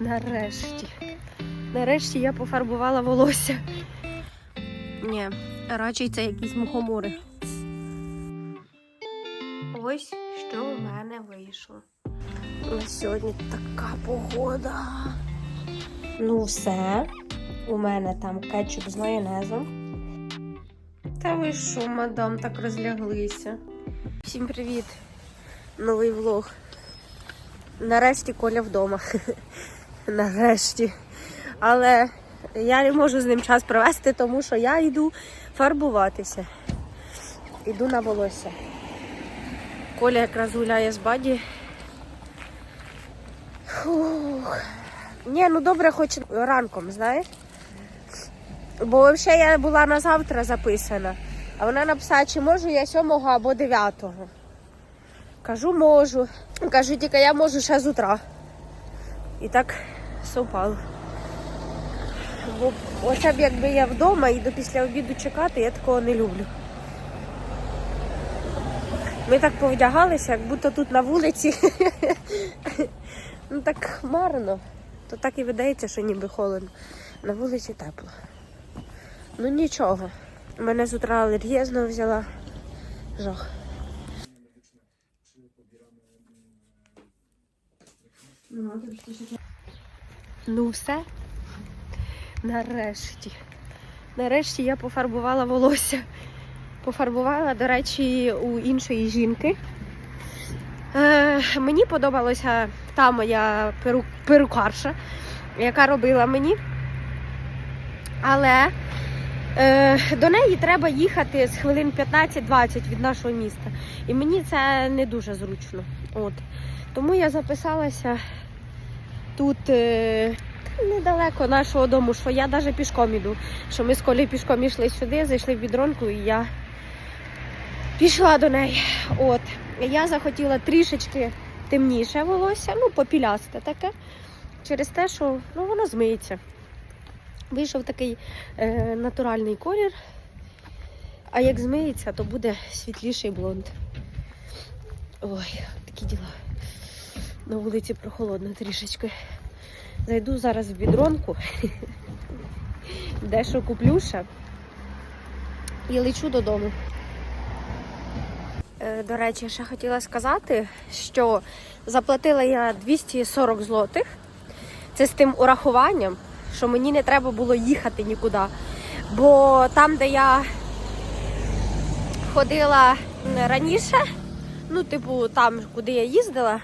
Нарешті. Нарешті я пофарбувала волосся. Ні, радше це якісь мухомори. Ось що у мене вийшло. На сьогодні така погода. Ну, все. У мене там кетчуп з майонезом. Та ви що, мадам, так розляглися. Всім привіт! Новий влог. Нарешті Коля вдома. Нарешті. Але я не можу з ним час провести, тому що я йду фарбуватися. Йду на волосся. Коля якраз гуляє з баді. Фух. Ні, ну добре, хоч ранком, знаєш? Бо взагалі я була на завтра записана. А вона написала, чи можу я 7 або 9. Кажу, можу. Кажу, тільки я можу ще з утра. І так совпало. Бо хоча б якби я вдома і до після обіду чекати, я такого не люблю. Ми так повдягалися, як будто тут на вулиці. ну так хмарно. То так і видається, що ніби холодно. На вулиці тепло. Ну нічого. Мене з утра алергія знову взяла. Жах. Ну все. Нарешті. Нарешті я пофарбувала волосся. Пофарбувала, до речі, у іншої жінки. Е, мені подобалася та моя перу, перукарша, яка робила мені. Але е, до неї треба їхати з хвилин 15-20 від нашого міста. І мені це не дуже зручно. От. Тому я записалася тут е, недалеко нашого дому, що я навіть пішком іду. Що ми з Колею пішком йшли сюди, зайшли в бідронку, і я пішла до неї. От. Я захотіла трішечки темніше волосся, ну, попілясте таке, через те, що ну, воно змиється. Вийшов такий е, натуральний колір, а як змиється, то буде світліший блонд. Ой, такі діла. На вулиці прохолодно трішечки. Зайду зараз в бідронку, дещо куплю ще і лечу додому. Е, До речі, ще хотіла сказати, що заплатила я 240 злотих. Це з тим урахуванням, що мені не треба було їхати нікуди. Бо там, де я ходила раніше, ну, типу, там, куди я їздила,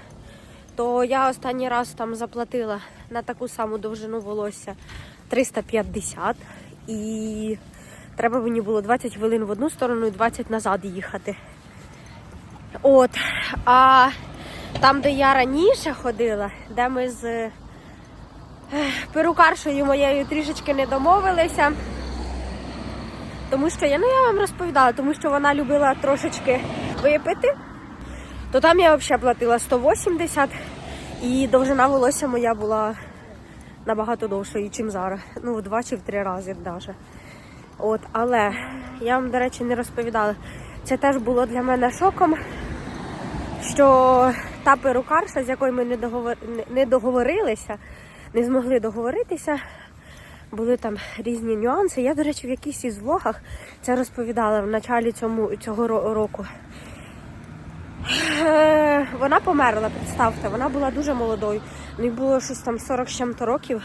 то я останній раз там заплатила на таку саму довжину волосся 350. І треба мені було 20 хвилин в одну сторону і 20 назад їхати. От. А там, де я раніше ходила, де ми з перукаршою моєю трішечки не домовилися. Тому що я, ну я вам розповідала, тому що вона любила трошечки випити, то там я взагалі платила 180 і довжина волосся моя була набагато довшою, ніж зараз. Ну, в два чи в три рази навіть. От, але я вам, до речі, не розповідала. Це теж було для мене шоком, що та перукарша, з якою ми не, договор... не- договорилися, не змогли договоритися, були там різні нюанси. Я, до речі, в якійсь із влогах це розповідала в началі цього року. Е, Вона померла, представте, вона була дуже молодою. Їй було щось там 40 з чим-то років,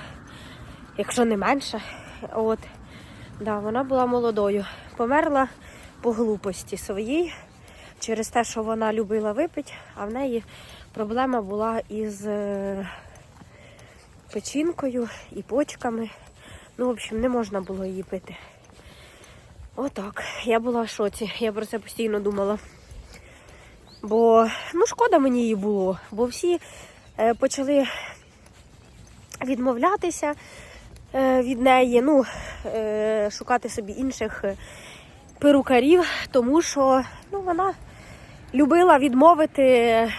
якщо не менше. От. Да, вона була молодою. Померла по глупості своїй, через те, що вона любила випити, а в неї проблема була із е, печінкою і почками. Ну, в общем, не можна було її пити. Отак. Я була в шоці. Я про це постійно думала. Бо ну, шкода мені її було, бо всі е, почали відмовлятися е, від неї, ну, е, шукати собі інших перукарів, тому що ну, вона любила відмовити.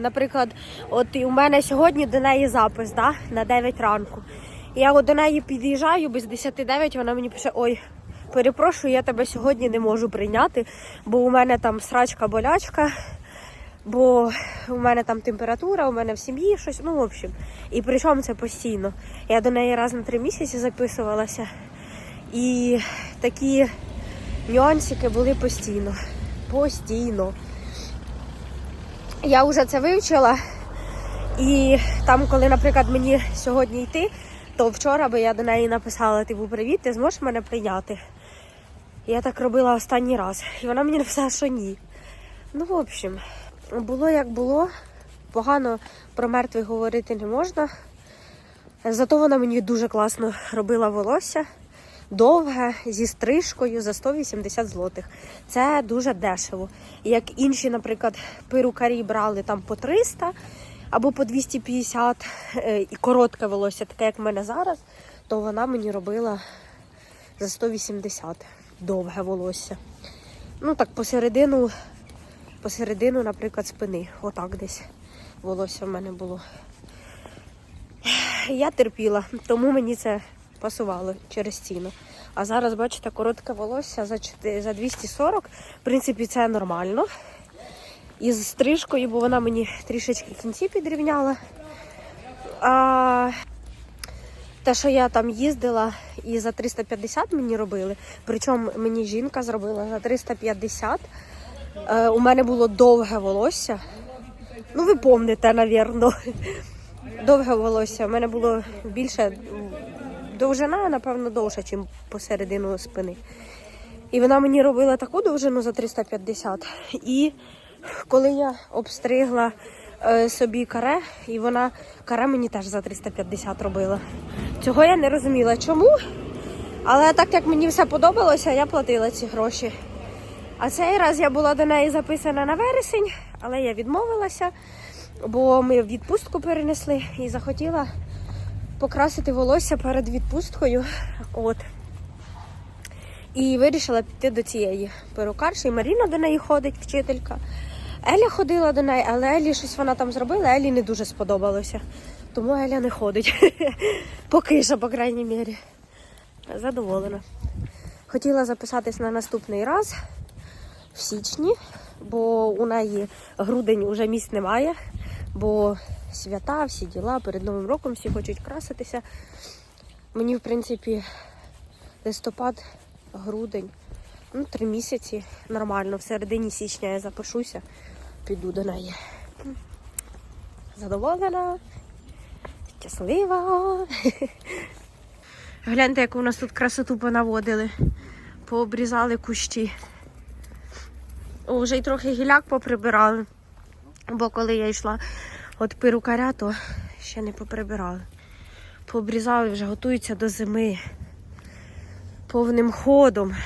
Наприклад, от і у мене сьогодні до неї запис да, на 9 ранку. І я от до неї під'їжджаю без 10-9, вона мені пише: ой, перепрошую, я тебе сьогодні не можу прийняти, бо у мене там срачка болячка. Бо у мене там температура, у мене в сім'ї щось, ну, в общем. І причому це постійно. Я до неї раз на три місяці записувалася. І такі нюансики були постійно. Постійно. Я вже це вивчила. І там, коли, наприклад, мені сьогодні йти, то вчора би я до неї написала: типу, привіт, ти зможеш мене прийняти? Я так робила останній раз. І вона мені написала, що ні. Ну, в общем, було як було. Погано про мертвих говорити не можна. Зато вона мені дуже класно робила волосся. Довге, зі стрижкою за 180 злотих. Це дуже дешево. Як інші, наприклад, перукарі брали там по 300 або по 250 е, і коротке волосся, таке як в мене зараз, то вона мені робила за 180 довге волосся. Ну так посередину, посередину, наприклад, спини. Отак десь волосся в мене було. Я терпіла, тому мені це пасувало через ціну. А зараз, бачите, коротке волосся за 4 за 240. В принципі, це нормально. І з стрижкою, бо вона мені трішечки кінці підрівняла. А те, що я там їздила і за 350 мені робили, причому мені жінка зробила за 350. Е, у мене було довге волосся. Ну, ви помните, напевно. Довге волосся. У мене було більше довжина, напевно, довша, ніж посередину спини. І вона мені робила таку довжину за 350. І коли я обстригла собі каре, і вона каре мені теж за 350 робила. Цього я не розуміла, чому. Але так як мені все подобалося, я платила ці гроші. А цей раз я була до неї записана на вересень, але я відмовилася, бо ми відпустку перенесли і захотіла покрасити волосся перед відпусткою. От. І вирішила піти до цієї перукарші. Маріна до неї ходить, вчителька. Еля ходила до неї, але Елі щось вона там зробила, Елі не дуже сподобалося. Тому Еля не ходить. Поки що, по крайній мірі. Задоволена. Хотіла записатись на наступний раз в січні, бо у неї грудень уже місць немає, бо свята, всі діла, перед Новим роком всі хочуть краситися. Мені, в принципі, листопад, грудень, ну, три місяці нормально. В середині січня я запишуся, піду до неї. Задоволена, щаслива. Гляньте, яку у нас тут красоту понаводили. Пообрізали кущі. О, вже й трохи гіляк поприбирали. Бо коли я йшла від перукаря, то ще не поприбирали. Пообрізали, вже готуються до зими. Повним ходом.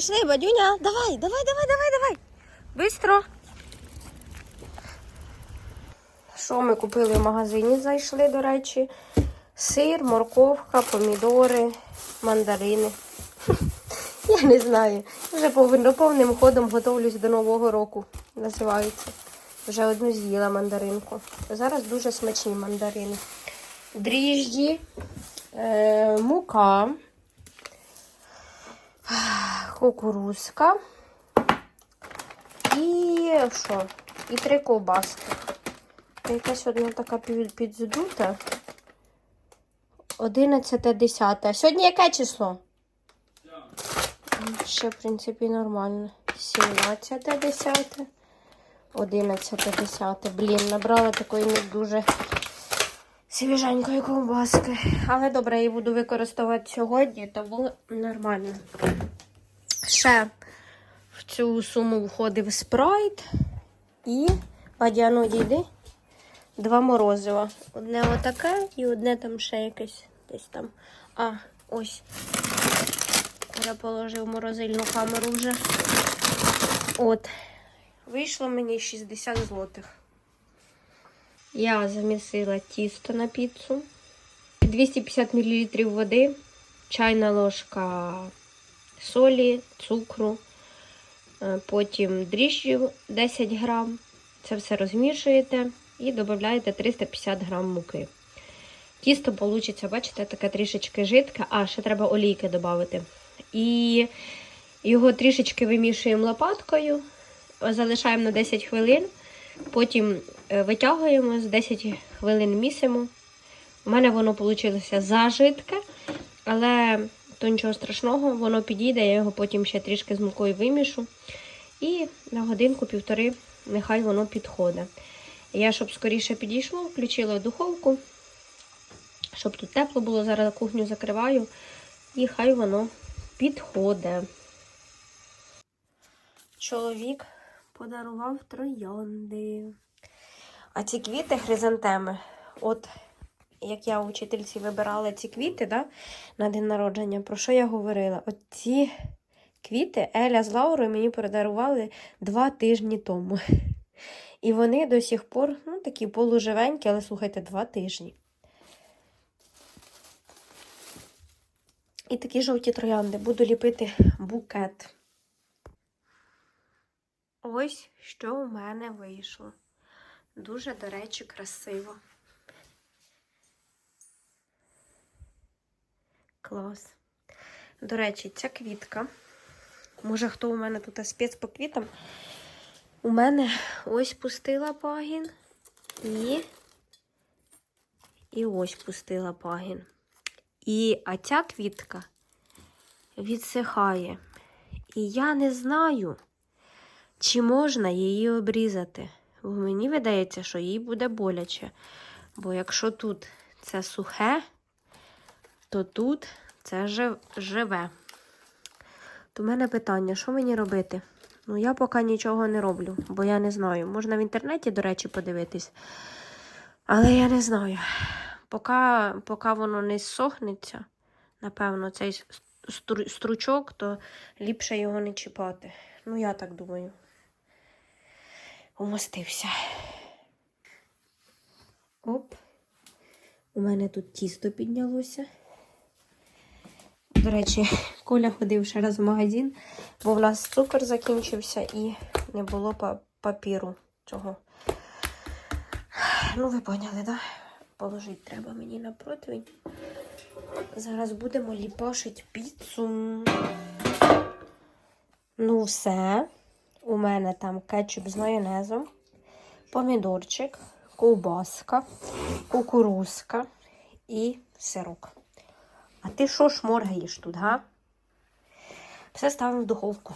Пішли, бадюня, давай, давай, давай, давай, давай. Бистро. Що ми купили в магазині? Зайшли, до речі. Сир, морковка, помідори, мандарини. Я не знаю. Вже повним ходом готовлюсь до Нового року. Називається. Вже одну з'їла мандаринку. Зараз дуже смачні мандарини. Дріжджі, е, мука, кукурузка і що? І три ковбаски. Якась одна така під- підздута. 11 10 Сьогодні яке число? Ще, в принципі, нормально. 17 10 11 10 Блін, набрала такої не дуже свіженької ковбаски. Але добре, я її буду використовувати сьогодні, тому нормально. Ще в цю суму входив спрайт і Вадяну дійди. Два морозива. Одне отаке і одне там ще якесь десь там. А, ось. Я положив морозильну камеру вже. От. Вийшло мені 60 злотих. Я замісила тісто на піцу. 250 мл води, чайна ложка солі, цукру, е, потім дріжджів 10 грам. Це все розмішуєте і додаєте 350 грам муки. Тісто вийде, бачите, таке трішечки жидке, а ще треба олійки додати. І його трішечки вимішуємо лопаткою, залишаємо на 10 хвилин, потім витягуємо, з 10 хвилин місимо. У мене воно вийшло зажидке, але то нічого страшного, воно підійде, я його потім ще трішки з мукою вимішу. І на годинку-півтори нехай воно підходить. Я, щоб скоріше підійшло, включила духовку, щоб тут тепло було, зараз кухню закриваю, і хай воно підходить. Чоловік подарував троянди. А ці квіти хризантеми. От як я учительці вибирала ці квіти да, на день народження, про що я говорила? От ці квіти Еля з Лаурою мені подарували два тижні тому. І вони до сих пор ну, такі полуживенькі, але слухайте, два тижні. І такі жовті троянди. Буду ліпити букет. Ось що у мене вийшло. Дуже, до речі, красиво. Клас. До речі, ця квітка. Може, хто у мене тут спец по квітам? У мене ось пустила пагін. І. І ось пустила пагін. І а ця квітка відсихає. І я не знаю, чи можна її обрізати. Мені видається, що їй буде боляче. Бо якщо тут це сухе, то тут це живе. То в мене питання, що мені робити? Ну, я поки нічого не роблю, бо я не знаю. Можна в інтернеті, до речі, подивитись. Але я не знаю. Поки, поки воно не сохнеться, напевно, цей стручок, то ліпше його не чіпати. Ну, я так думаю. Умостився. Оп. У мене тут тісто піднялося. До речі, Коля ходив ще раз в магазин, бо в нас цукор закінчився і не було папіру цього. Ну, ви поняли? Да? Положити треба мені на противень. Зараз будемо ліпашити піцу. Ну, все. У мене там кетчуп з майонезом, помідорчик, ковбаска, кукурузка і сирок. А ти що шморгаєш тут, га? Все ставимо в духовку.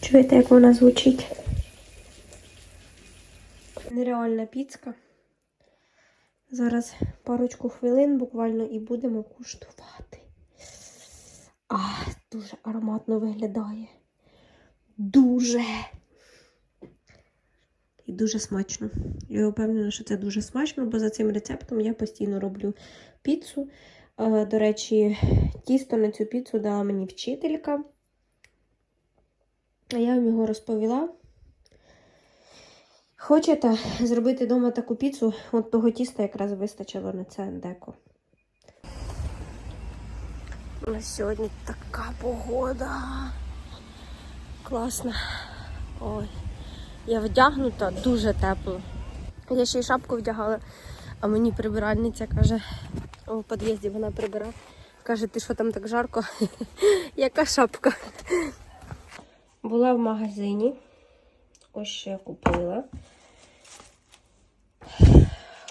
Чуєте, як вона звучить? Нереальна піцка. Зараз парочку хвилин буквально і будемо куштувати. А, дуже ароматно виглядає. Дуже. І дуже смачно. Я впевнена, що це дуже смачно, бо за цим рецептом я постійно роблю піцу. До речі, тісто на цю піцу дала мені вчителька. А я вам його розповіла. Хочете зробити вдома таку піцу, от того тіста якраз вистачило на це деко. На сьогодні така погода. Класна. Ой. Я вдягнута, дуже тепло. Я ще й шапку вдягала, а мені прибиральниця каже, у під'їзді вона прибирає. Каже, ти що там так жарко? Яка шапка? Була в магазині. Ось я купила.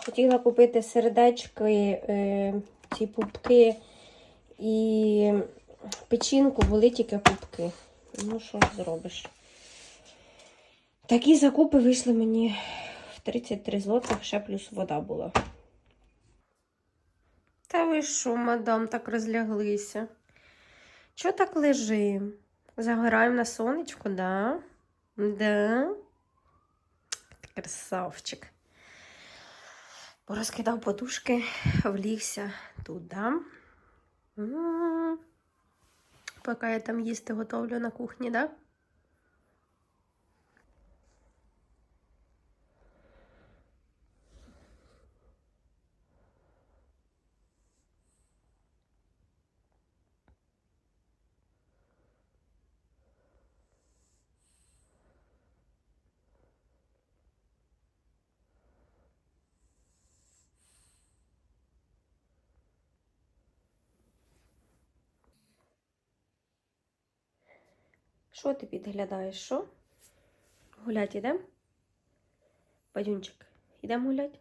Хотіла купити сердечки, е, ці пупки і печінку, були тільки пупки. Ну, що зробиш? Такі закупи вийшли мені в 33 злотих, ще плюс вода була. Та ви що, мадам, так розляглися? Чого так лежим? Загораємо на сонечку, да? Да? Красавчик. Порозкидав подушки, влігся туди. Поки я там їсти готовлю на кухні, да? Що ти підглядаєш? Що? Гулять ідем? Бадюнчик, ідемо гулять?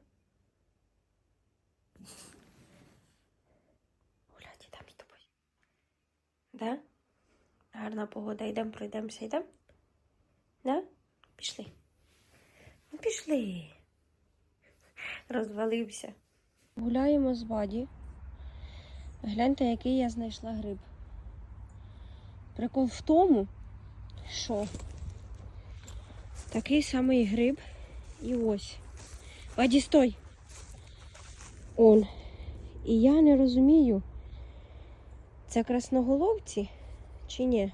Гулять ідем з тобою. Да? Гарна погода, йдемо, пройдемося, йдемо? Да? Пішли. Ну, пішли. Розвалився. Гуляємо з Баді. Гляньте, який я знайшла гриб. Прикол в тому, що такий самий гриб і ось. Баді, стой. Он. І я не розумію, це красноголовці чи ні?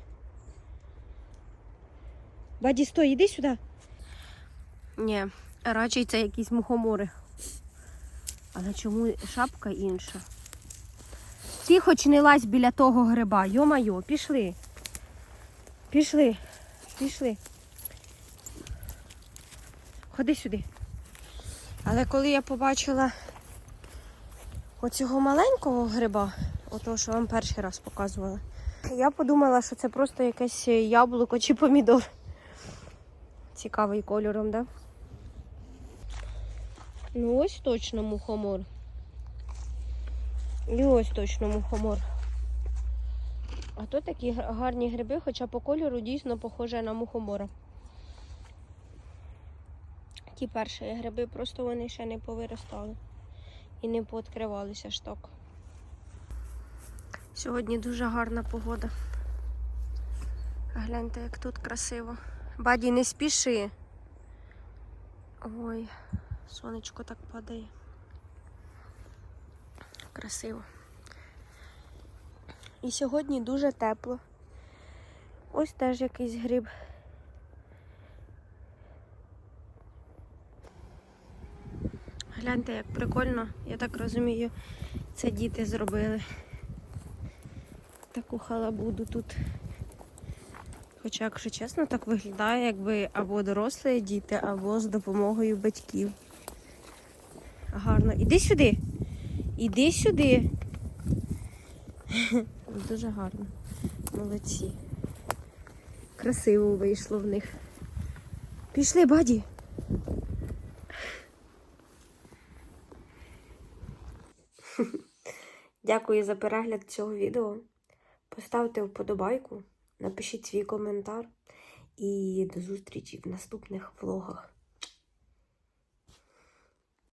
Баді, стой, іди сюди. Ні, радше це якісь мухомори. Але чому шапка інша? Ти хоч не лазь біля того гриба, йо-майо, пішли. Пішли, пішли. Ходи сюди. Але коли я побачила оцього маленького гриба, отого, що вам перший раз показувала, я подумала, що це просто якесь яблуко чи помідор. Цікавий кольором, да? Ну ось точно мухомор. І ось точно мухомор. А то такі гарні гриби, хоча по кольору дійсно похоже на мухомора. Ті перші гриби, просто вони ще не повиростали і не пооткривалися ж так. Сьогодні дуже гарна погода. Гляньте, як тут красиво. Баді, не спіши. Ой, сонечко так падає. Красиво. І сьогодні дуже тепло. Ось теж якийсь гриб. Гляньте, як прикольно, я так розумію, це діти зробили. Таку халабуду тут. Хоча, якщо чесно, так виглядає, якби або дорослі діти, або з допомогою батьків. Гарно. Іди сюди. Іди сюди. Дуже гарно. Молодці. Красиво вийшло в них. Пішли, баді. Дякую за перегляд цього відео. Поставте вподобайку, напишіть свій коментар і до зустрічі в наступних влогах.